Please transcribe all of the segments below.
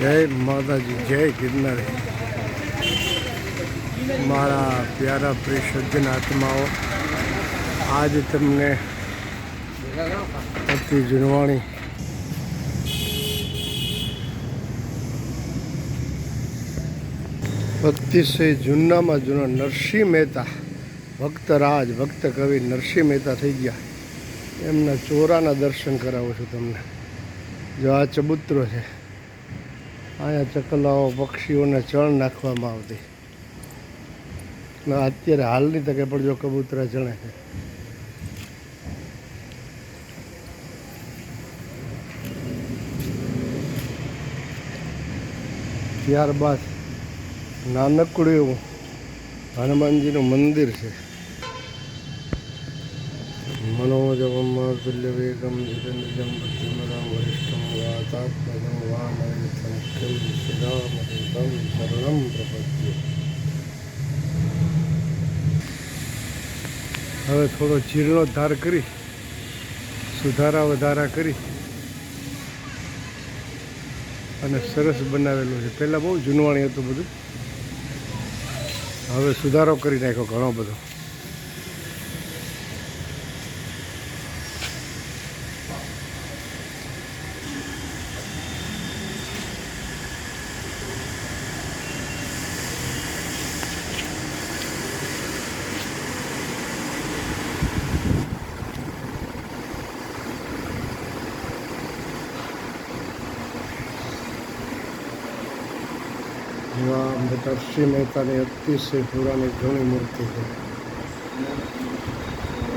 જય માતાજી, જય ગિરનાર. મારા પ્યારા પ્રિય આત્માઓ, આજ તમને અતિ જૂનવાણી અતિશય જૂનામાં જૂના નરસિંહ મહેતા ભક્તરાજ ભક્ત કવિ નરસિંહ મહેતા થઈ ગયા. એમના ચોરાના દર્શન કરાવું છું તમને. જો આ ચબૂતરો છે અહીંયા ચકલાઓ, પક્ષીઓને ચણ નાખવામાં આવતી. અત્યારે હાલની તકે પણ જો કબૂતરા ચણે છે. ત્યારબાદ નાનકડું એવું હનુમાનજીનું મંદિર છે. મનોજવમ તુલ્ય વેગમ નિરંજમ બુદ્ધિમરામ વરિષ્ઠમ વાતાત્મજમ વામયથમ કિમ સુદામૃતમ હવે થોડો જીર્ણોદ્ધાર કરી, સુધારા વધારા કરી અને સરસ બનાવેલું છે. પહેલાં બહુ જૂનવાણી હતું બધું. હવે સુધારો કરી નાખ્યો ઘણો બધો એવા નરસિંહ મહેતાની અતિશય પુરાણી ઘણી મૂર્તિ છે.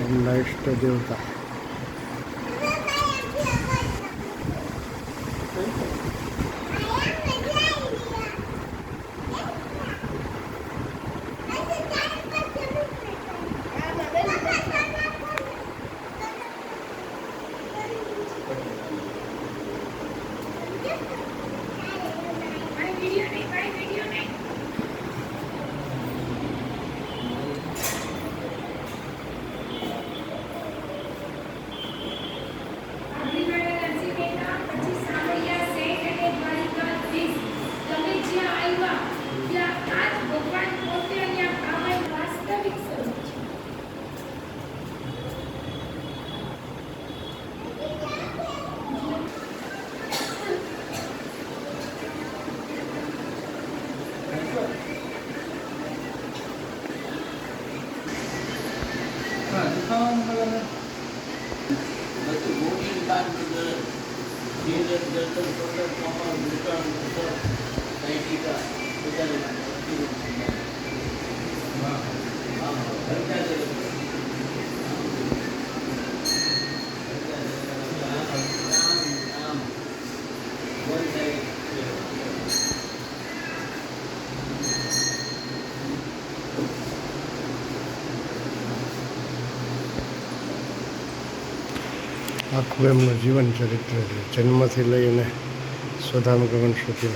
એમના ઈષ્ટ દેવતા કાનનગર ધીરજ દર્શન કોટક કમળ ભૂષણ ઉત્તર સાહિત્યિકા પોતાની આખું એમનું જીવન ચરિત્ર છે. જન્મથી લઈને સ્વધામગમન સુધી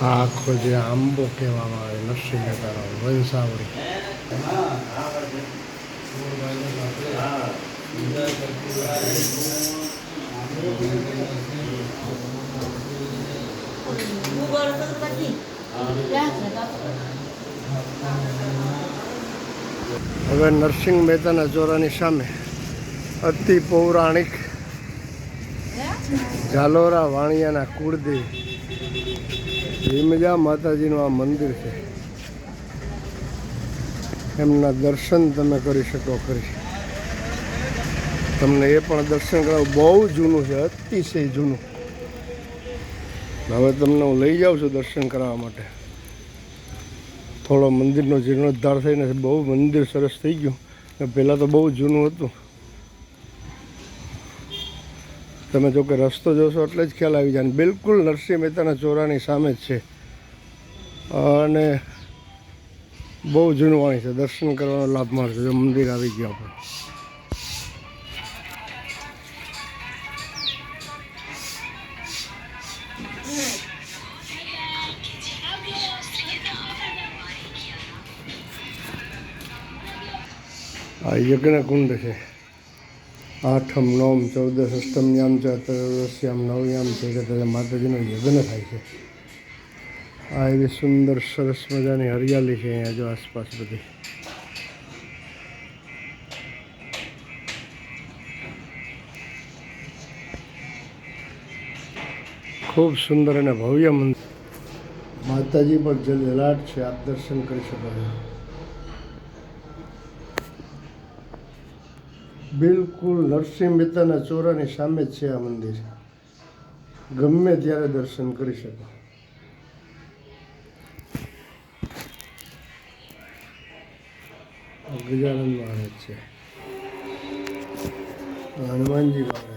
આખો જે આંબો કહેવામાં આવે નરસિંહ મહેતાનો વંશાવળી. હવે નરસિંહ મહેતાના જોરાની સામે અતિ પૌરાણિક ઝાલોરા વાણિયાના કુળદેવ ભીમજા માતાજીનું આ મંદિર છે. એમના દર્શન તમે કરી શકો ખરી તમને એ પણ દર્શન કરાવું. બહુ જૂનું છે, અતિશય જૂનું. હવે તમને હું લઈ જાઉં છું દર્શન કરાવવા માટે. થોડો મંદિરનો જીર્ણોદ્ધાર થઈને બહુ મંદિર સરસ થઈ ગયું. પહેલાં તો બહુ જૂનું હતું. તમે જો કે રસ્તો જોશો એટલે જ ખ્યાલ આવી જાય બિલકુલ નરસિંહ મહેતાના ચોરાની સામે જ છે. અને બહુ જૂનું વાણી છે. દર્શન કરવાનો લાભ મળશે. જો મંદિર આવી ગયા આપણે આ યજ્ઞ કુંડ છે. આઠમ નવમ ચૌદસ અષ્ટમયામ ચ ત્રયોદશ્યામ નવયામ છે કે ત્યારે માતાજીનો યજ્ઞ થાય છે. આ એવી સુંદર, સરસ મજાની હરિયાળી છે અહીંયા જો આસપાસ બધી. ખૂબ સુંદર અને ભવ્ય મંદિર. માતાજી પર જે લલાટ છે, આપ દર્શન કરી શકો છો. બિલકુલ નરસિંહ મહેતાના ચોરાની સામે જ છે આ મંદિર. ગમે ત્યારે દર્શન કરી શકો. ગજાનંદ મહારાજ છે. હનુમાનજી મહારાજ.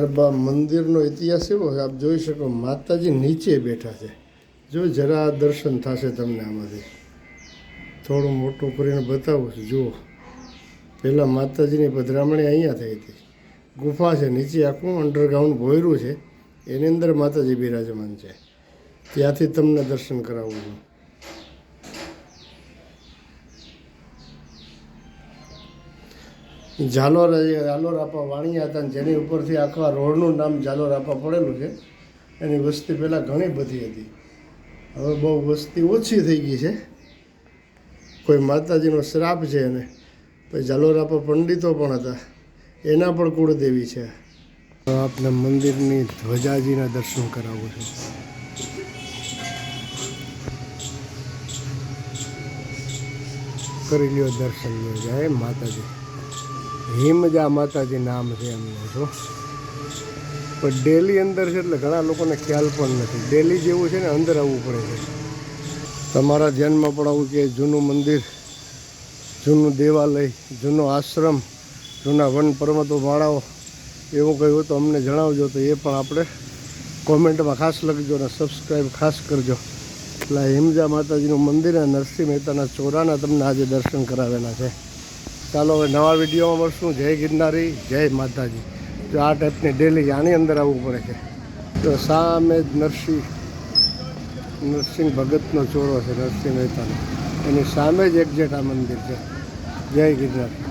ગરબા મંદિરનો ઇતિહાસ એવો છે, આપ જોઈ શકો, માતાજી નીચે બેઠા છે. જો જરા દર્શન થશે તમને આમાંથી. થોડું મોટું કરીને બતાવું છું, જુઓ. પહેલાં માતાજીની પધરામણી અહીંયા થઈ હતી. ગુફા છે, નીચે આખું અંડરગ્રાઉન્ડ ભોયરું છે. એની અંદર માતાજી બિરાજમાન છે. ત્યાંથી તમને દર્શન કરાવું છું. ઝાલોર જાલોરાપા વાણિયા હતા જેની ઉપરથી આખા રોડનું નામ જાલોરાપા પડેલું છે. એની વસ્તી પહેલાં ઘણી બધી હતી. હવે બહુ વસ્તી ઓછી થઈ ગઈ છે. કોઈ માતાજીનો શ્રાપ છે એને. પછી જાલોરાપા પંડિતો પણ હતા. એના પણ કુળદેવી છે. આપને મંદિરની ધ્વજાજીના દર્શન કરાવું છું. કરી લ્યો દર્શન જય માતાજી. હિમજા માતાજી નામ છે એમનું જો પણ ડેલી અંદર છે એટલે ઘણા લોકોને ખ્યાલ પણ નથી. ડેલી જેવું છે ને અંદર આવવું પડે છે. તમારા ધ્યાનમાં પણ આવું કે જૂનું મંદિર, જૂનું દેવાલય, જૂનો આશ્રમ, જૂના વન પર્વતો, માળાઓ, એવું કંઈ હોય તો અમને જણાવજો તો એ પણ આપણે કોમેન્ટમાં ખાસ લખજો અને સબસ્ક્રાઈબ ખાસ કરજો. એટલે હિમજા માતાજીનું મંદિર અને નરસિંહ મહેતાના ચોરાના તમને આજે દર્શન કરાવેલા છે. ચાલો હવે નવા વિડીયોમાં મળશું. જય ગિરનારી, જય માતાજી. જો આ ટાઈપની ડેલી આની અંદર આવવું પડે છે. તો સામે જ નરસિંહ નરસિંહ ભગતનો ચોરો છે, નરસિંહ મહેતાનો. એની સામે જ એક્ઝેક્ટ આ મંદિર છે. જય ગિરનાર.